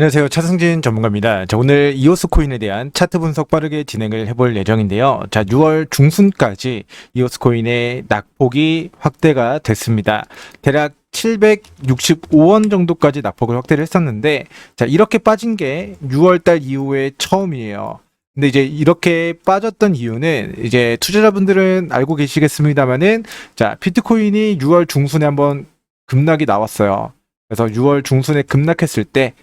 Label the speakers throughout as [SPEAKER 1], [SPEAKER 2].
[SPEAKER 1] 안녕하세요. 차승진 전문가입니다. 자, 오늘 이오스 코인에 대한 차트 분석 빠르게 진행을 해볼 예정인데요. 자, 6월 중순까지 이오스 코인의 낙폭이 확대가 됐습니다. 대략 765원 정도까지 낙폭을 확대를 했었는데, 자, 이렇게 빠진 게 6월달 이후에 처음이에요. 근데 이제 이렇게 빠졌던 이유는 이제 투자자분들은 알고 계시겠습니다만은, 자, 비트코인이 6월 중순에 한번 급락이 나왔어요. 그래서 6월 중순에 급락했을 때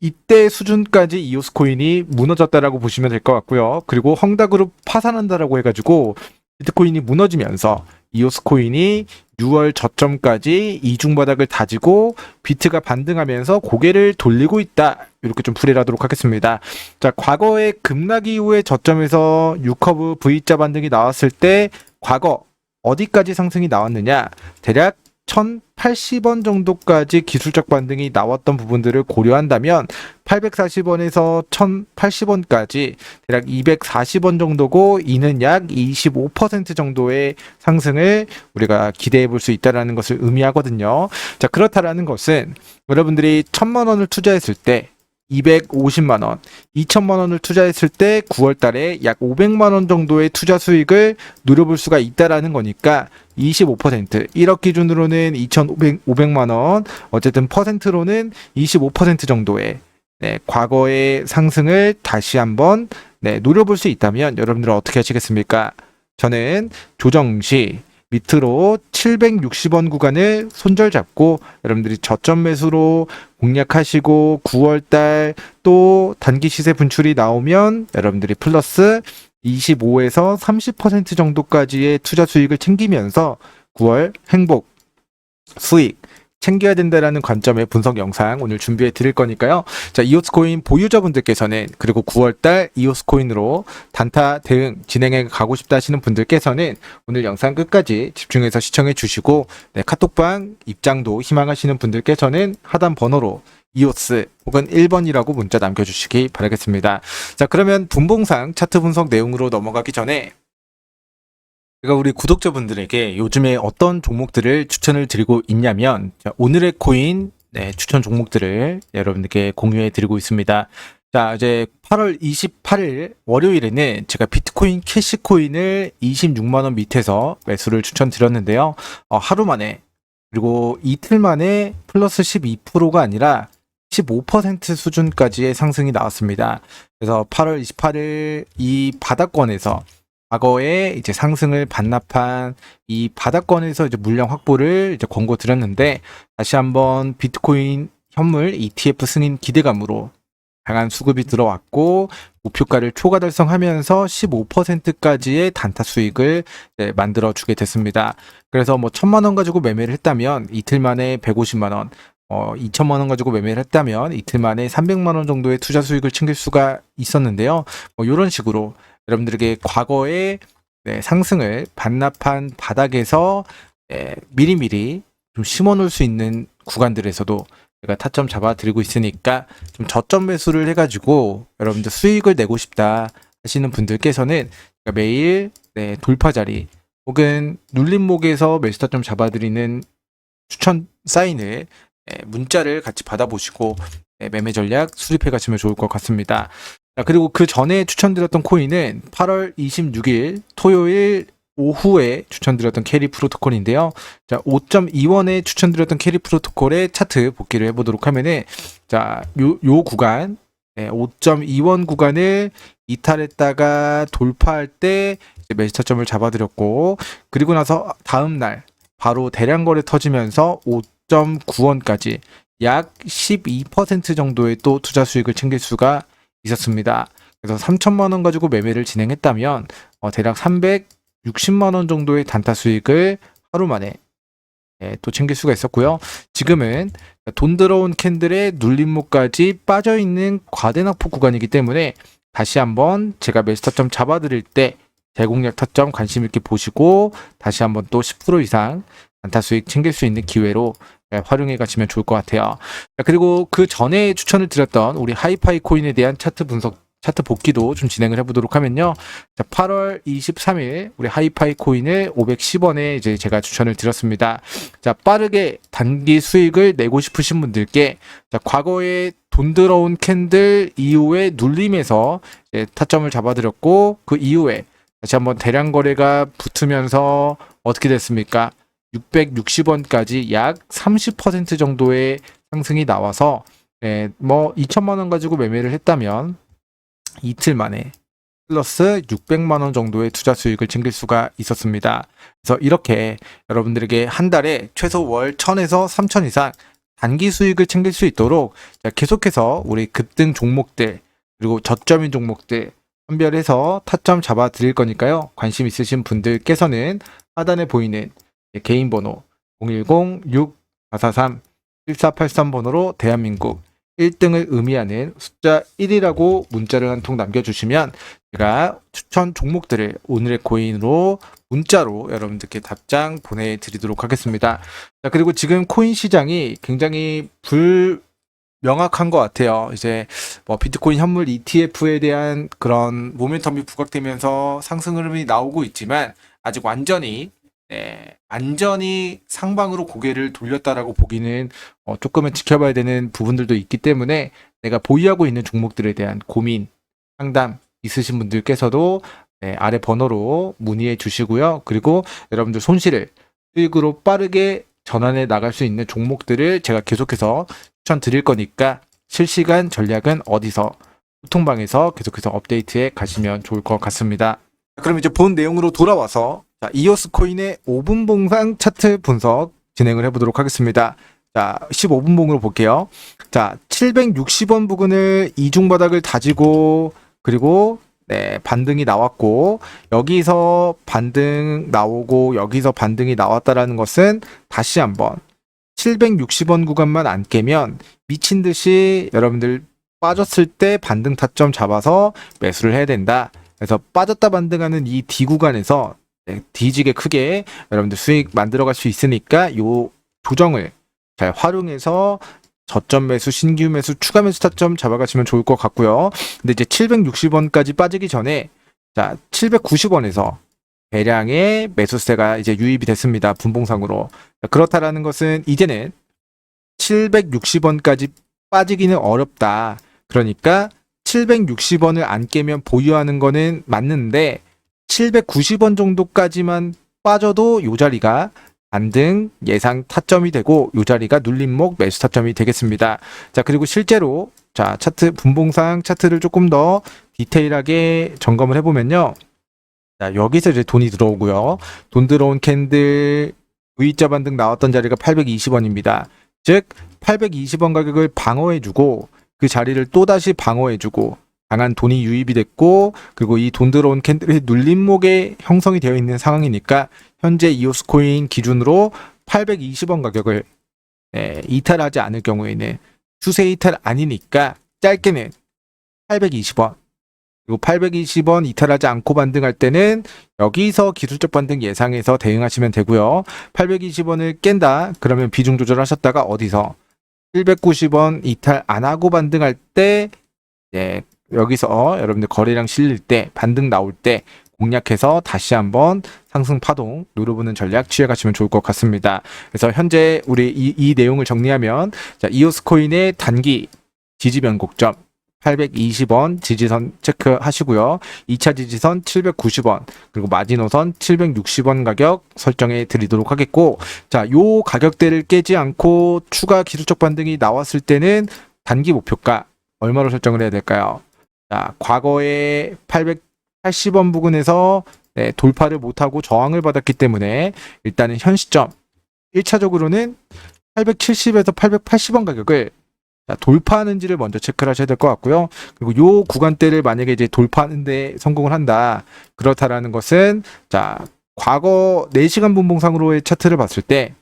[SPEAKER 1] 이때 수준까지 이오스 코인이 무너졌다라고 보시면 될 것 같고요. 그리고 헝다그룹 파산한다라고 해가지고 비트코인이 무너지면서 이오스 코인이 6월 저점까지 이중 바닥을 다지고 비트가 반등하면서 고개를 돌리고 있다. 이렇게 좀 풀이를 하도록 하겠습니다. 자, 과거의 급락 이후의 저점에서 6커브 V자 반등이 나왔을 때 과거 어디까지 상승이 나왔느냐? 대략 1080원 정도까지 기술적 반등이 나왔던 부분들을 고려한다면 840원에서 1080원까지 대략 240원 정도고 이는 약 25% 정도의 상승을 우리가 기대해 볼 수 있다라는 것을 의미하거든요. 자, 그렇다라는 것은 여러분들이 1000만 원을 투자했을 때 250만 원, 2천만 원을 투자했을 때 9월 달에 약 500만 원 정도의 투자 수익을 누려볼 수가 있다라는 거니까 25% 1억 기준으로는 2,500만 원, 어쨌든 퍼센트로는 25% 정도의 네, 과거의 상승을 다시 한번 네, 노려볼 수 있다면 여러분들은 어떻게 하시겠습니까? 저는 조정 시 밑으로 760원 구간을 손절 잡고 여러분들이 저점 매수로 공략하시고 9월달 또 단기 시세 분출이 나오면 여러분들이 플러스 25에서 30% 정도까지의 투자 수익을 챙기면서 9월 행복 수익 챙겨야 된다라는 관점의 분석 영상 오늘 준비해 드릴 거니까요. 자, 이오스코인 보유자분들께서는 그리고 9월달 이오스코인으로 단타 대응 진행해 가고 싶다 하시는 분들께서는 오늘 영상 끝까지 집중해서 시청해 주시고 네, 카톡방 입장도 희망하시는 분들께서는 하단 번호로 이오스 혹은 1번이라고 문자 남겨주시기 바라겠습니다. 자, 그러면 분봉상 차트 분석 내용으로 넘어가기 전에 제가 우리 구독자분들에게 요즘에 어떤 종목들을 추천을 드리고 있냐면 자, 오늘의 코인 네, 추천 종목들을 여러분들께 공유해 드리고 있습니다. 자, 이제 8월 28일 월요일에는 제가 비트코인 캐시코인을 26만 원 밑에서 매수를 추천드렸는데요. 어, 하루 만에 그리고 이틀 만에 플러스 12%가 아니라 15% 수준까지의 상승이 나왔습니다. 그래서 8월 28일 이 바닥권에서 과거에 이제 상승을 반납한 이 바닥권에서 이제 물량 확보를 이제 권고 드렸는데 다시 한번 비트코인 현물 ETF 승인 기대감으로 강한 수급이 들어왔고 목표가를 초과 달성하면서 15%까지의 단타 수익을 네, 만들어 주게 됐습니다. 그래서 뭐 천만 원 가지고 매매를 했다면 이틀 만에 150만 원, 어 2천만 원 가지고 매매를 했다면 이틀 만에 300만 원 정도의 투자 수익을 챙길 수가 있었는데요. 뭐 이런 식으로 여러분들에게 과거의 네, 상승을 반납한 바닥에서 예, 미리미리 좀 심어 놓을 수 있는 구간들에서도 제가 타점 잡아 드리고 있으니까 좀 저점 매수를 해가지고 여러분들 수익을 내고 싶다 하시는 분들께서는 매일 네, 돌파 자리 혹은 눌림목에서 매수 타점 잡아 드리는 추천 사인을 예, 문자를 같이 받아보시고 예, 매매 전략 수립해 가시면 좋을 것 같습니다. 자, 그리고 그 전에 추천드렸던 코인은 8월 26일 토요일 오후에 추천드렸던 캐리 프로토콜인데요. 자, 5.2원에 추천드렸던 캐리 프로토콜의 차트 복귀를 해보도록 하면은, 자, 요, 요 구간, 네, 5.2원 구간을 이탈했다가 돌파할 때 이제 매수 타점을 잡아드렸고, 그리고 나서 다음날 바로 대량 거래 터지면서 5.9원까지 약 12% 정도의 또 투자 수익을 챙길 수가 있었습니다. 그래서 3천만 원 가지고 매매를 진행했다면 어, 대략 360만 원 정도의 단타 수익을 하루 만에 예, 또 챙길 수가 있었고요. 지금은 돈 들어온 캔들의 눌림목까지 빠져 있는 과대낙폭 구간이기 때문에 다시 한번 제가 매수 타점 잡아드릴 때 대공략 타점 관심 있게 보시고 다시 한번 또 10% 이상 단타 수익 챙길 수 있는 기회로 예, 활용해 가시면 좋을 것 같아요. 자, 그리고 그 전에 추천을 드렸던 우리 하이파이 코인에 대한 차트 분석 차트 복귀도 좀 진행을 해보도록 하면요. 자, 8월 23일 우리 하이파이 코인을 510원에 이제 제가 추천을 드렸습니다. 자, 빠르게 단기 수익을 내고 싶으신 분들께 자, 과거에 돈 들어온 캔들 이후에 눌림에서 타점을 잡아드렸고 그 이후에 다시 한번 대량 거래가 붙으면서 어떻게 됐습니까? 660원까지 약 30% 정도의 상승이 나와서 네, 뭐 2천만 원 가지고 매매를 했다면 이틀 만에 플러스 600만 원 정도의 투자 수익을 챙길 수가 있었습니다. 그래서 이렇게 여러분들에게 한 달에 최소 월 1000에서 3000 이상 단기 수익을 챙길 수 있도록 자, 계속해서 우리 급등 종목들 그리고 저점인 종목들 선별해서 타점 잡아 드릴 거니까요. 관심 있으신 분들께서는 하단에 보이는 개인 번호 010-6443-1483 번호로 대한민국 1등을 의미하는 숫자 1이라고 문자를 한 통 남겨주시면 제가 추천 종목들을 오늘의 코인으로 문자로 여러분들께 답장 보내드리도록 하겠습니다. 자, 그리고 지금 코인 시장이 굉장히 불 명확한 것 같아요. 이제 뭐 비트코인 현물 ETF에 대한 그런 모멘텀이 부각되면서 상승 흐름이 나오고 있지만 아직 완전히 네, 안전히 상방으로 고개를 돌렸다라고 보기는 어, 조금은 지켜봐야 되는 부분들도 있기 때문에 내가 보유하고 있는 종목들에 대한 고민, 상담 있으신 분들께서도 네, 아래 번호로 문의해 주시고요. 그리고 여러분들 손실을 수익으로 빠르게 전환해 나갈 수 있는 종목들을 제가 계속해서 추천 드릴 거니까 실시간 전략은 어디서 소통방에서 계속해서 업데이트해 가시면 좋을 것 같습니다. 그럼 이제 본 내용으로 돌아와서 자, 이오스 코인의 5분 봉상 차트 분석 진행을 해보도록 하겠습니다. 자, 15분 봉으로 볼게요. 자, 760원 부근을 이중 바닥을 다지고 그리고 네, 반등이 나왔고 여기서 반등 나오고 여기서 반등이 나왔다라는 것은 다시 한번 760원 구간만 안 깨면 미친 듯이 여러분들 빠졌을 때 반등 타점 잡아서 매수를 해야 된다. 그래서 빠졌다 반등하는 이 D 구간에서 네, 뒤지게 크게 여러분들 수익 만들어갈 수 있으니까 요 조정을 잘 활용해서 저점 매수, 신규 매수, 추가 매수 타점 잡아가시면 좋을 것 같고요. 근데 이제 760원까지 빠지기 전에 자 790원에서 대량의 매수세가 이제 유입이 됐습니다. 분봉상으로 자, 그렇다라는 것은 이제는 760원까지 빠지기는 어렵다. 그러니까 760원을 안 깨면 보유하는 거는 맞는데 790원 정도까지만 빠져도 요 자리가 반등 예상 타점이 되고 요 자리가 눌림목 매수 타점이 되겠습니다. 자, 그리고 실제로 자, 차트 분봉상 차트를 조금 더 디테일하게 점검을 해 보면요. 자, 여기서 이제 돈이 들어오고요. 돈 들어온 캔들 V자 반등 나왔던 자리가 820원입니다. 즉 820원 가격을 방어해 주고 그 자리를 또다시 방어해 주고 강한 돈이 유입이 됐고 그리고 이 돈 들어온 캔들이 눌림목에 형성이 되어 있는 상황이니까 현재 이오스 코인 기준으로 820원 가격을 네, 이탈하지 않을 경우에는 추세 이탈 아니니까 짧게는 820원 그리고 820원 이탈하지 않고 반등할 때는 여기서 기술적 반등 예상해서 대응하시면 되고요. 820원을 깬다. 그러면 비중 조절하셨다가 어디서? 790원 이탈 안 하고 반등할 때 예, 여기서 여러분들 거래량 실릴 때 반등 나올 때 공략해서 다시 한번 상승 파동 누르보는 전략 취해가시면 좋을 것 같습니다. 그래서 현재 우리 이, 이 내용을 정리하면 자, 이오스 코인의 단기 지지 변곡점 820원 지지선 체크하시고요. 2차 지지선 790원 그리고 마지노선 760원 가격 설정해 드리도록 하겠고 자, 요 가격대를 깨지 않고 추가 기술적 반등이 나왔을 때는 단기 목표가 얼마로 설정을 해야 될까요? 자, 과거에 880원 부근에서 네, 돌파를 못하고 저항을 받았기 때문에 일단은 현 시점 1차적으로는 870에서 880원 가격을 자, 돌파하는지를 먼저 체크를 하셔야 될 것 같고요. 그리고 요 구간대를 만약에 이제 돌파하는데 성공을 한다. 그렇다라는 것은 자, 과거 4시간 분봉상으로의 차트를 봤을 때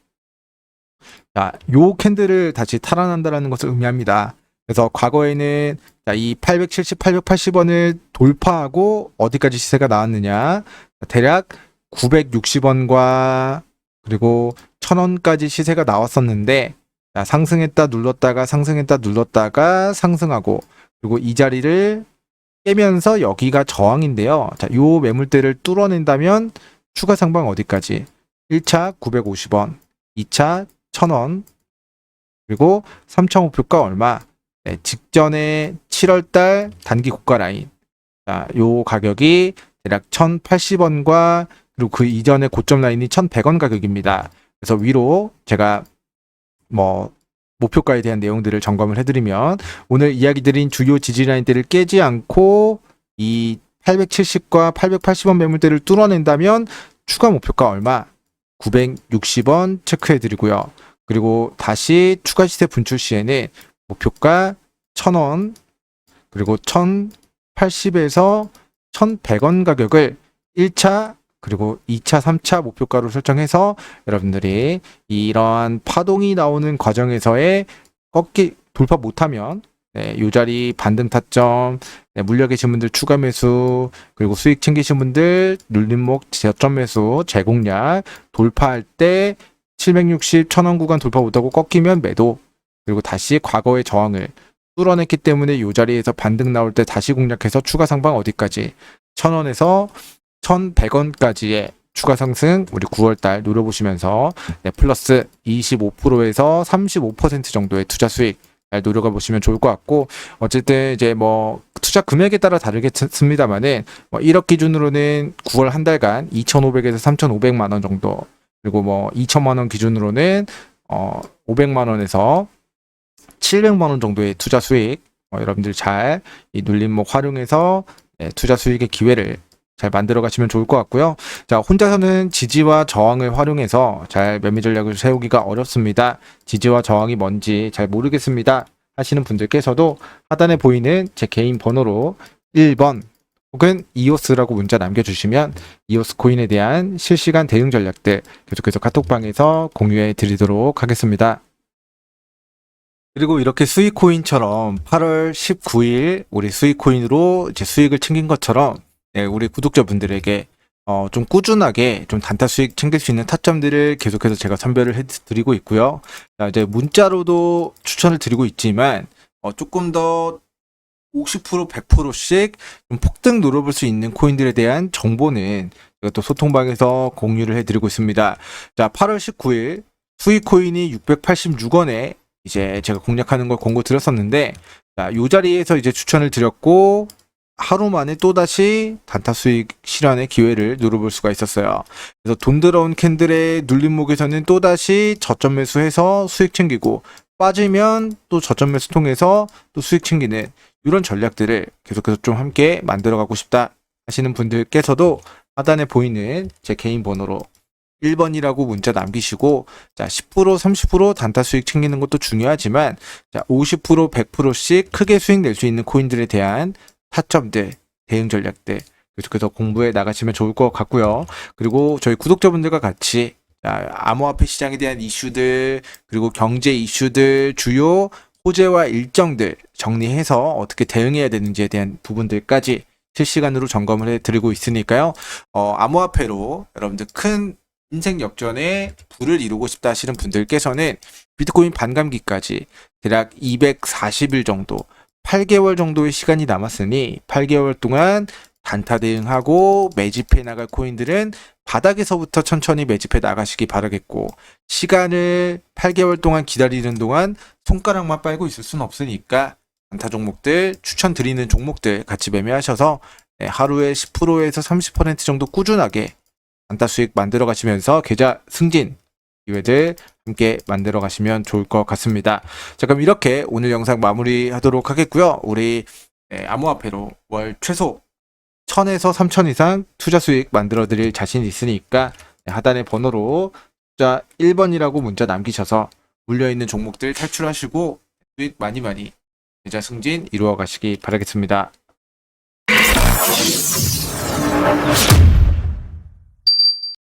[SPEAKER 1] 자, 요 캔들을 다시 탈환한다라는 것을 의미합니다. 그래서 과거에는 자, 이 870, 880원을 돌파하고 어디까지 시세가 나왔느냐. 대략 960원과 그리고 1000원까지 시세가 나왔었는데 자, 상승했다 눌렀다가 상승했다 눌렀다가 상승하고 그리고 이 자리를 깨면서 여기가 저항인데요. 자, 요 매물대를 뚫어낸다면 추가 상방 어디까지? 1차 950원, 2차 1000원, 그리고 3차 목표가 얼마? 네, 직전에 7월달 단기 고가 라인. 자, 요 가격이 대략 1080원과 그리고 그 이전의 고점 라인이 1100원 가격입니다. 그래서 위로 제가 뭐 목표가에 대한 내용들을 점검을 해드리면 오늘 이야기 드린 주요 지지 라인대를 깨지 않고 이 870과 880원 매물대를 뚫어낸다면 추가 목표가 얼마? 960원 체크해드리고요. 그리고 다시 추가 시세 분출 시에는 목표가 1000원 그리고 1080에서 1100원 가격을 1차 그리고 2차, 3차 목표가로 설정해서 여러분들이 이러한 파동이 나오는 과정에서의 꺾기 돌파 못하면 네, 요 자리 반등 타점, 네, 물려 계신 분들 추가 매수, 그리고 수익 챙기신 분들 눌림목 저점 매수, 재공략 돌파할 때 760, 1000원 구간 돌파 못하고 꺾이면 매도, 그리고 다시 과거의 저항을 뚫어냈기 때문에 요 자리에서 반등 나올 때 다시 공략해서 추가 상방 어디까지? 1000원에서 1100원까지의 추가 상승 우리 9월달 노려보시면서 네, 플러스 25%에서 35% 정도의 투자 수익 잘 노려가 보시면 좋을 것 같고 어쨌든 이제 뭐 투자 금액에 따라 다르겠습니다만은 뭐 1억 기준으로는 9월 한 달간 2,500에서 3,500만 원 정도 그리고 뭐 2천만 원 기준으로는 어 500만 원에서 700만 원 정도의 투자 수익 어, 여러분들 잘 이 눌림목 활용해서 네, 투자 수익의 기회를 잘 만들어 가시면 좋을 것 같고요. 자, 혼자서는 지지와 저항을 활용해서 잘 매매 전략을 세우기가 어렵습니다. 지지와 저항이 뭔지 잘 모르겠습니다. 하시는 분들께서도 하단에 보이는 제 개인 번호로 1번 혹은 이오스라고 문자 남겨주시면 이오스 코인에 대한 실시간 대응 전략들 계속해서 카톡방에서 공유해 드리도록 하겠습니다. 그리고 이렇게 수익 코인처럼 8월 19일 우리 수익 코인으로 이제 수익을 챙긴 것처럼 네, 우리 구독자분들에게 어, 좀 꾸준하게 좀 단타 수익 챙길 수 있는 타점들을 계속해서 제가 선별을 해드리고 있고요. 자, 이제 문자로도 추천을 드리고 있지만 어, 조금 더 50% 100%씩 좀 폭등 노려볼 수 있는 코인들에 대한 정보는 제가 또 소통방에서 공유를 해드리고 있습니다. 자, 8월 19일 수익 코인이 686원에 이제 제가 공략하는 걸 공고 드렸었는데 자, 요 자리에서 이제 추천을 드렸고 하루 만에 또다시 단타 수익 실현의 기회를 누려볼 수가 있었어요. 그래서 돈 들어온 캔들의 눌림목에서는 또다시 저점 매수해서 수익 챙기고 빠지면 또 저점 매수 통해서 또 수익 챙기는 이런 전략들을 계속해서 좀 함께 만들어가고 싶다 하시는 분들께서도 하단에 보이는 제 개인 번호로 1번이라고 문자 남기시고 자 10% 30% 단타 수익 챙기는 것도 중요하지만 자 50% 100%씩 크게 수익 낼 수 있는 코인들에 대한 타점들, 대응 전략들 계속해서 공부해 나가시면 좋을 것 같고요. 그리고 저희 구독자분들과 같이 자, 암호화폐 시장에 대한 이슈들 그리고 경제 이슈들 주요 호재와 일정들 정리해서 어떻게 대응해야 되는지에 대한 부분들까지 실시간으로 점검을 해드리고 있으니까요. 어, 암호화폐로 여러분들 큰 인생 역전에 불을 이루고 싶다 하시는 분들께서는 비트코인 반감기까지 대략 240일 정도 8개월 정도의 시간이 남았으니 8개월 동안 단타 대응하고 매집해 나갈 코인들은 바닥에서부터 천천히 매집해 나가시기 바라겠고 시간을 8개월 동안 기다리는 동안 손가락만 빨고 있을 수는 없으니까 단타 종목들 추천드리는 종목들 같이 매매하셔서 네, 하루에 10%에서 30% 정도 꾸준하게 단타 수익 만들어 가시면서 계좌 승진 기회들 함께 만들어 가시면 좋을 것 같습니다. 자, 그럼 이렇게 오늘 영상 마무리 하도록 하겠고요. 우리 네, 암호화폐로 월 최소 1000에서 3000 이상 투자 수익 만들어 드릴 자신 있으니까 네, 하단의 번호로 숫자 1번이라고 문자 남기셔서 물려있는 종목들 탈출하시고 수익 많이 많이 계좌 승진 이루어 가시기 바라겠습니다.